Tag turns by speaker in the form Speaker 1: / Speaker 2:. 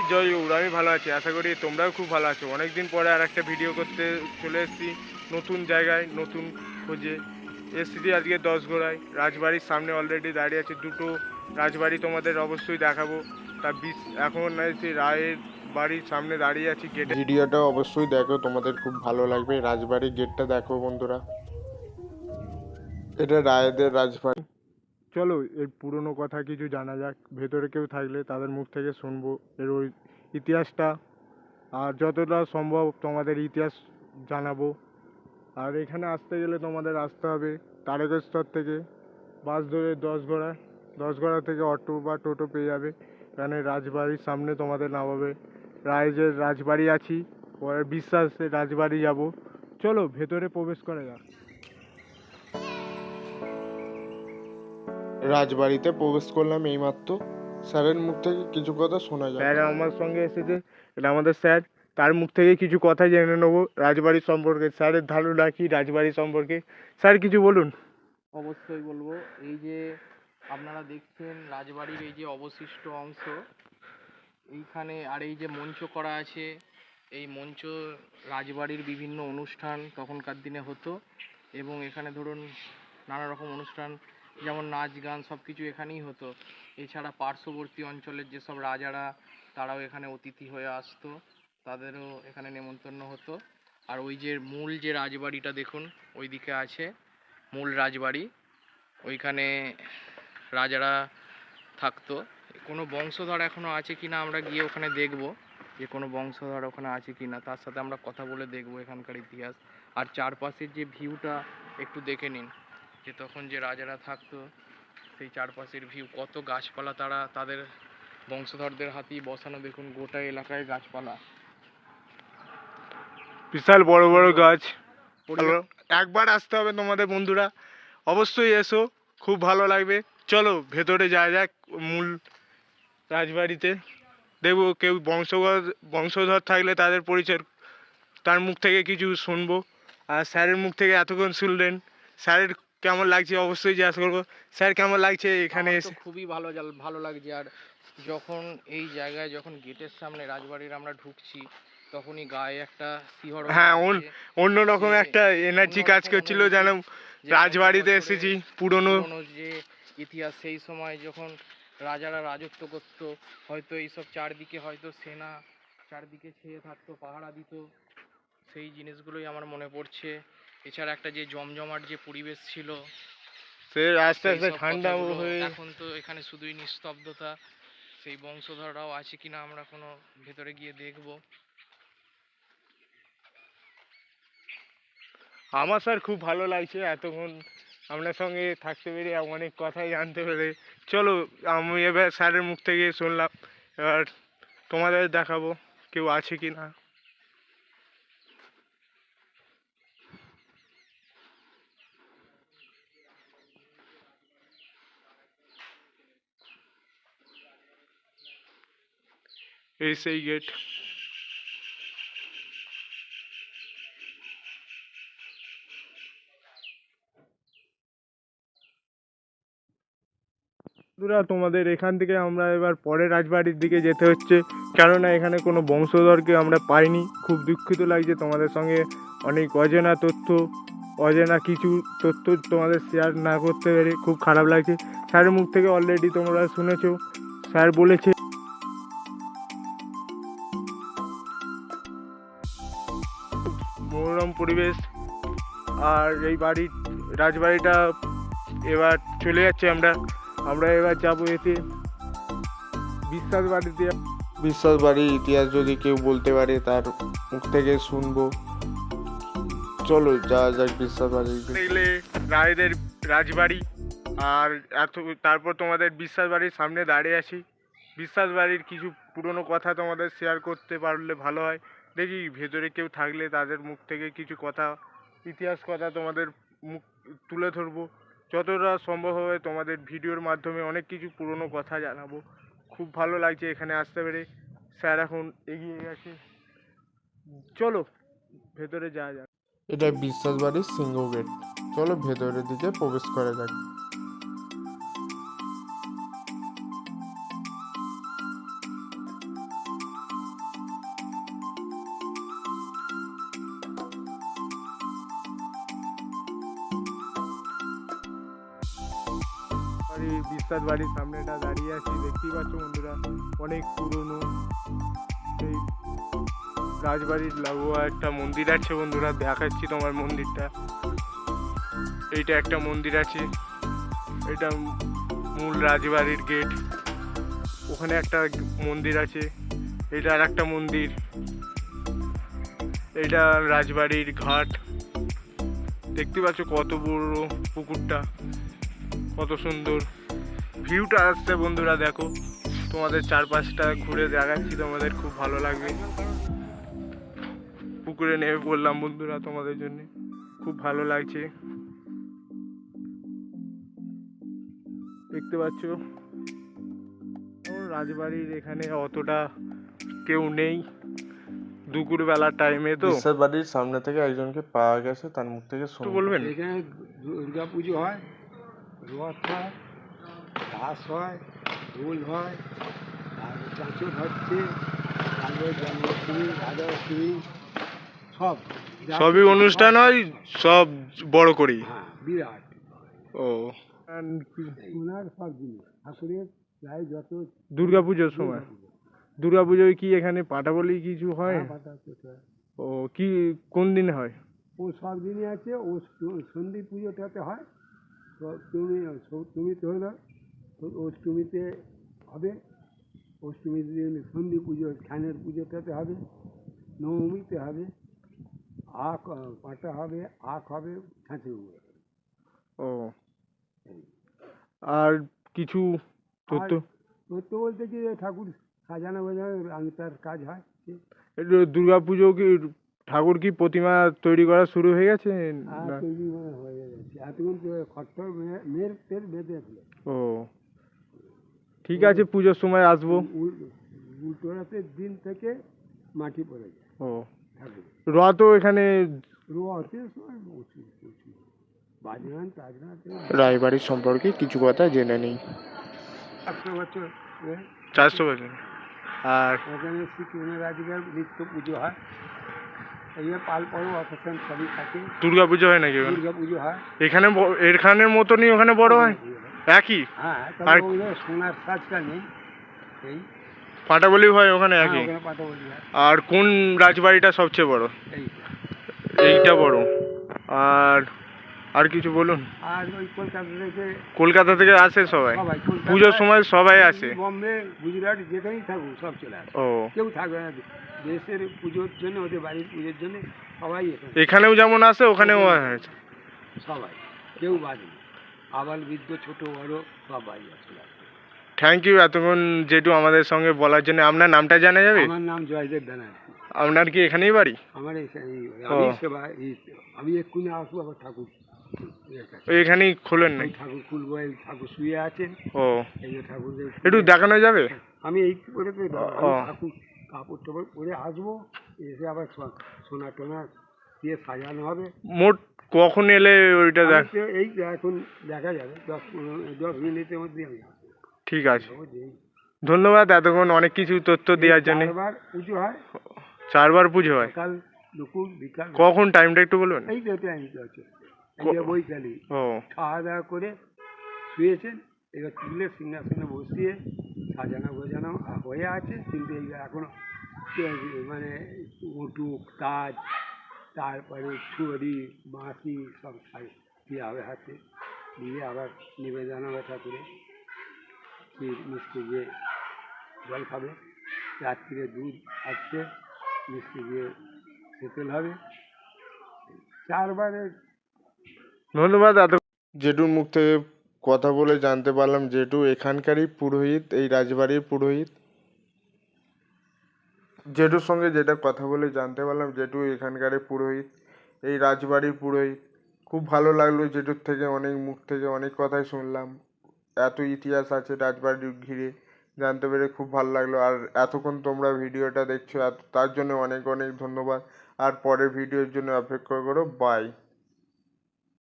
Speaker 1: High জয় গৌর আমি ভালো আছি, আশা করি তোমরাও খুব ভালো আছো। অনেকদিন পরে আর একটা ভিডিও করতে চলে এসেছি, নতুন জায়গায়, নতুন খোঁজে। এসেছি আজকে দশ গোড়ায় রাজবাড়ির সামনে অলরেডি দাঁড়িয়ে আছে, দুটো রাজবাড়ি তোমাদের অবশ্যই দেখাবো। তা বিশ, এখন এসে রায়ের বাড়ির সামনে দাঁড়িয়ে আছি গেটে
Speaker 2: ভিডিওটা অবশ্যই দেখো, তোমাদের খুব ভালো লাগবে। রাজবাড়ির গেটটা দেখো বন্ধুরা। এটা রায়দের রাজবাড়ি।
Speaker 1: চলো, এর পুরনো কথা কিছু জানা যাক। ভেতরে কেউ থাকলে তাদের মুখ থেকে শুনব এর ওই ইতিহাসটা। আর যতটা সম্ভব তোমাদের ইতিহাস জানাব। আর এখানে আসতে গেলে তোমাদের আসতে হবে তারকেশ্বর থেকে। বাস ধরে দশ ঘোড়া দশ ঘোড়া থেকে অটো বা টোটো পেয়ে যাবে। এখানে রাজবাড়ির সামনে তোমাদের নামাবে। রাইজের রাজবাড়ি আছি, পরে বিশ্বাসে রাজবাড়ি যাব। চলো, ভেতরে প্রবেশ করা যাক।
Speaker 2: রাজবাড়িতে প্রবেশ করলাম এইমাত্র। স্যারের মুখ থেকে কিছু কথা শোনা যায়
Speaker 1: স্যার আমার সঙ্গে এসেছে এটা আমাদের স্যার। তার মুখ থেকে কিছু কথা জেনে নেব রাজবাড়ি সম্পর্কে। স্যারের ধারণা কি রাজবাড়ি সম্পর্কে। স্যার কিছু বলুন।
Speaker 3: অবশ্যই বলব এই যে আপনারা দেখছেন রাজবাড়ির এই যে অবশিষ্ট অংশ এইখানে আর এই যে মঞ্চ করা আছে এই মঞ্চ রাজবাড়ির বিভিন্ন অনুষ্ঠান তখনকার দিনে হতো। এবং এখানে ধরুন নানা রকম অনুষ্ঠান যেমন নাচ গান সব কিছু এখানেই হতো। এছাড়া পার্শ্ববর্তী অঞ্চলের যেসব রাজারা, তারাও এখানে অতিথি হয়ে আসতো। তাদেরও এখানে নেমন্তন্ন হতো। আর ওই যে মূল যে রাজবাড়িটা দেখুন, ওইদিকে আছে মূল রাজবাড়ি। ওইখানে রাজারা থাকতো। কোনো বংশধর এখনও আছে কি না আমরা গিয়ে ওখানে দেখব যে কোনো বংশধর ওখানে আছে কি না তার সাথে আমরা কথা বলে দেখব এখানকার ইতিহাস। আর চারপাশের যে ভিউটা একটু দেখে নিন। যে তখন যে রাজারা থাকতো সেই চারপাশের ভিউ কত গাছপালা তারা তাদের বংশধরদের হাতেই বসানো। দেখুন গোটা এলাকায় গাছপালা।
Speaker 1: বিশাল বড় বড় গাছ। একবার আসতে হবে তোমাদের বন্ধুরা। অবশ্যই এসো খুব ভালো লাগবে। চলো ভেতরে যাওয়া যাক মূল রাজবাড়িতে। দেখব কেউ বংশধর বংশধর থাকলে তাদের পরিচয় তার মুখ থেকে কিছু শুনব। আর স্যারের মুখ থেকে এতক্ষণ শুনলেন। স্যারের কেমন লাগছে? অবশ্যই জিজ্ঞাসা করব। স্যার কেমন লাগছে এখানে এসে?
Speaker 3: খুবই ভালো ভালো লাগছে। আর যখন এই জায়গায় যখন গেটের সামনে রাজবাড়ির আমরা ঢুকছি তখনই গায়ে একটা শিহরণ
Speaker 1: হ্যাঁ,
Speaker 3: হচ্ছে।
Speaker 1: অন্যরকম একটা এনার্জি কাজ করছিল যেন রাজবাড়িতে এসেছি পুরনো।
Speaker 3: পুরনো যে ইতিহাস সেই সময় যখন রাজারা রাজত্ব করতো হয়তো এইসব চারদিকে হয়তো সেনা চারদিকে ছেয়ে থাকতো পাহারা দিত সেই জিনিসগুলোই আমার মনে পড়ছে। এছাড়া একটা যে জমজমাট যে পরিবেশ ছিল
Speaker 1: সে আস্তে আস্তে ঠান্ডা হয়ে
Speaker 3: এখন তো এখানে শুধুই নিস্তব্ধতা। সেই বংশধররাও আছে কিনা আমরা কোনো ভেতরে গিয়ে দেখব।
Speaker 1: আমার স্যার খুব ভালো লাগছে এতক্ষণ আপনার সঙ্গে থাকতে পেরে অনেক কথাই জানতে পেরে। চলো আমি এবার স্যারের মুখ থেকে শুনলাম এবার তোমাদের দেখাবো কেউ আছে কি না এই গেট বন্ধুরা, তোমাদের এখান থেকে আমরা এবার পরের রাজবাড়ির দিকে যেতে হচ্ছে। কেননা, এখানে কোনো বংশধরকে আমরা পাইনি। খুব দুঃখিত লাগছে তোমাদের সঙ্গে অনেক অজানা তথ্য, অজেনা কিছু তথ্য তোমাদের শেয়ার না করতে পেরে খুব খারাপ লাগছে। স্যারের মুখ থেকে অলরেডি তোমরা শুনেছো। স্যার বলেছে পরিবেশ। আর এই বাড়ির রাজবাড়িটা এবার চলে যাচ্ছে আমরা। আমরা এবার যাব এতে বিশ্বাস বাড়িতে।
Speaker 2: বিশ্বাস বাড়ির ইতিহাস যদি কেউ বলতে পারে তার মুখ থেকে শুনব। চলো যা যাক বিশ্বাস
Speaker 1: দেখলে রায়দের রাজবাড়ি আর এত তারপর তোমাদের বিশ্বাস বাড়ির সামনে দাঁড়িয়ে আছি। বিশ্বাস বাড়ির কিছু পুরনো কথা তোমাদের শেয়ার করতে পারলে ভালো হয়। দেখি ভেতরে কেউ থাকলে তাদের মুখ থেকে কিছু কথা, ইতিহাস কথা তোমাদের মুখ তুলে ধরবো। যতটা সম্ভব হবে তোমাদের ভিডিওর মাধ্যমে অনেক কিছু পুরনো কথা জানাব। খুব ভালো লাগছে এখানে আসতে পেরে। স্যার এখন এগিয়ে গেছে। চলো, ভেতরে যাওয়া যাক।
Speaker 2: এটা বিশ্বাস বাড়ির সিংহ গেট। চলো ভেতরের দিকে প্রবেশ করা যাক।
Speaker 1: বিশ্বাস বাড়ির সামনেটা দাঁড়িয়ে আছি, দেখতেই পাচ্ছ বন্ধুরা, অনেক পুরনো সেই রাজবাড়ির লাগোয়া একটা মন্দির আছে বন্ধুরা, দেখাচ্ছি তোমার মন্দিরটা। এইটা একটা মন্দির আছে, এটা মূল রাজবাড়ির গেট। ওখানে একটা মন্দির আছে, এটা আর একটা মন্দির। এটা রাজবাড়ির ঘাট। দেখতে পাচ্ছ কত বড় পুকুরটা, কত সুন্দর। ভিউটা আসছে বন্ধুরা দেখো। তোমাদের চারপাশটা ঘুরে দেখাচ্ছি তোমাদের খুব ভালো লাগবে। পুকুরে নেমে পড়লাম বন্ধুরা তোমাদের জন্য। খুব ভালো লাগছে। দেখতে পাচ্ছ? রাজবাড়ির এখানে অতটা কেউ নেই। দুপুর বেলার টাইমে তো।
Speaker 2: বিশ্বাস বাড়ির সামনে থেকে একজনকে পাওয়া গেছে তার মুখ থেকে
Speaker 1: বলবেন?
Speaker 4: এখানে দুর্গা পুজো হয় রথ হয়। রাস হয় দোল হয় আর চাঁচর হচ্ছে তারপরে জন্মাষ্টমী রাধাষ্টমী সব।
Speaker 1: সবই অনুষ্ঠান হয়। সব বড় করি।
Speaker 4: হ্যাঁ বিরাট।
Speaker 1: ও।
Speaker 4: ওনার সব জিনিস ঠাকুরের প্রায় যত
Speaker 1: দুর্গা পুজোর সময়। দুর্গা পুজোয় কি এখানে পাটা বলি কিছু হয়
Speaker 4: হ্যাঁ।
Speaker 1: ও কি কোন দিন হয়?
Speaker 4: ও সব দিনই আছে ও সন্ধি পুজোটাতে হয়। তুমি হলো তো অষ্টমীতে হবে। অষ্টমীর দিন সন্ধি পুজো ছানের পুজোটাতে হবে নবমীতে হবে আখ পাটা হবে আখ হবে ছাঁচে
Speaker 1: ও। আর কিছু তথ্য?
Speaker 4: তথ্য বলতে কি ঠাকুর সাজানো বাজানো তার কাজ হয়।
Speaker 1: দুর্গা পুজো কি ঠাকুর কি প্রতিমা তৈরি করা শুরু হয়ে গেছে?
Speaker 4: মানে হয়ে গেছে। এতক্ষণ খট্টর মেয়ের তেল বেঁধে
Speaker 1: ও। ঠিক আছে পুজোর সময় আসব।
Speaker 4: উল্টোরাতের দিন থেকে মাটি পড়ে যায়।
Speaker 1: ও।
Speaker 4: ঠাকুর।
Speaker 1: রথও এখানে
Speaker 4: রোয়াতে সময় প্রচুর প্রচুর বাজনান টাজনান
Speaker 2: রায়বাড়ির সম্পর্কে কিছু কথা জেনে নেই।
Speaker 4: একশো বছর
Speaker 1: চারশো বছর। আর
Speaker 4: ওখানে শ্রীকৃষ্ণ রাধিকার নিত্য পুজো হয়। এই পাল পর্ব অকেশন সবই থাকে।
Speaker 1: দুর্গা পুজো হয় নাকি
Speaker 4: দুর্গা পুজো হয়।
Speaker 1: এখানে এখানের মতনই ওখানে বড় হয়। একই?
Speaker 4: হ্যাঁ
Speaker 1: আর-
Speaker 4: তবে ওগুলো সোনার সাজটা নেই এই।
Speaker 1: পাটা হয় ওখানে
Speaker 4: হ্যাঁ,
Speaker 1: একই?
Speaker 4: ওখানে পাতা বলি হয়।
Speaker 1: আর কোন রাজবাড়িটা সবচেয়ে বড়?
Speaker 4: এইটা
Speaker 1: এইটা বড়। আর আর কিছু বলুন?
Speaker 4: আর ওই কলকাতা থেকে
Speaker 1: কলকাতা থেকে আসে সবাই?
Speaker 4: সবাই কলকাতা,
Speaker 1: পুজোর সময় সবাই আসে?
Speaker 4: বম্বে গুজরাট যেখানেই থাকুক সব চলে আসে।
Speaker 1: ও।
Speaker 4: কেউ থাকবে না। দেশের পুজোর জন্য ওদের বাড়ির পুজোর জন্য সবাই এখানে।
Speaker 1: এখানেও যেমন আসে ওখানেও
Speaker 4: সবাই কেউ বাদ নেই। আবাল বৃদ্ধ ছোট বড় সবাই আছে
Speaker 1: থ্যাংক ইউ এতক্ষণ যেটু আমাদের সঙ্গে বলার জন্য। আপনার নামটা জানা যাবে?
Speaker 4: আমার নাম জয়দেব ব্যানার্জি।
Speaker 1: আপনার কি এখানেই বাড়ি?
Speaker 4: আমার আমি এক্ষুনি আসব আবার ঠাকুর
Speaker 1: এখানেই খোলেন নাকি?
Speaker 4: ঠাকুর খুলবো এই ঠাকুর শুয়ে আছেন।
Speaker 1: ও।
Speaker 4: এই যে ঠাকুরদের
Speaker 1: একটু দেখানো যাবে?
Speaker 4: আমি এই করে ঠাকুর কাপড় টাপড় পরে আসব এসে আবার সোনা টোনা দিয়ে সাজানো হবে।
Speaker 1: মোট কখন এলে ওইটা দেখ।
Speaker 4: এই এখন দেখা যাবে দশ পনেরো দশ মিনিটের মধ্যে আমি
Speaker 1: ঠিক আছে। ধন্যবাদ এতক্ষণ অনেক কিছু তথ্য দেওয়ার জন্য।
Speaker 4: চারবার পুজো হয়।
Speaker 1: চারবার পুজো হয়?
Speaker 4: সকাল দুপুর বিকাল।
Speaker 1: কখন? টাইমটা একটু বলবেন?
Speaker 4: এই তো টাইম আছে। বৈকালী
Speaker 1: ও।
Speaker 4: খাওয়া দাওয়া করে শুয়েছেন এবার তুলে সিংহাসনে বসিয়ে সাজানো গোজানো হয়ে আছে। কিন্তু এই এখনও মানে উটুক তাজ তারপরে ছুরি বাঁশি সব খাই- দিয়ে হবে হাতে দিয়ে আবার নিবেদন হবে ঠাকুরে ক্ষীর মিষ্টি দিয়ে জল খাবে। রাত্রিরে দুধ আসছে, মিষ্টি দিয়ে তেঁতুল হবে। চারবারে
Speaker 1: ধন্যবাদ
Speaker 2: জেঠুর মুখ থেকে কথা বলে জানতে পারলাম, জেঠু এখানকারই পুরোহিত, এই রাজবাড়ির পুরোহিত। জেঠুর সঙ্গে যেটা কথা বলে জানতে পারলাম, জেঠু এখানকারই পুরোহিত, এই রাজবাড়ির পুরোহিত। খুব ভালো লাগল জেঠুর থেকে অনেক মুখ থেকে অনেক কথাই শুনলাম। এত ইতিহাস আছে রাজবাড়ি ঘিরে, জানতে পেরে খুব ভালো লাগল। আর এতক্ষণ তোমরা ভিডিওটা দেখছ তার জন্য অনেক অনেক ধন্যবাদ। আর পরের ভিডিওর জন্য অপেক্ষা করো বাই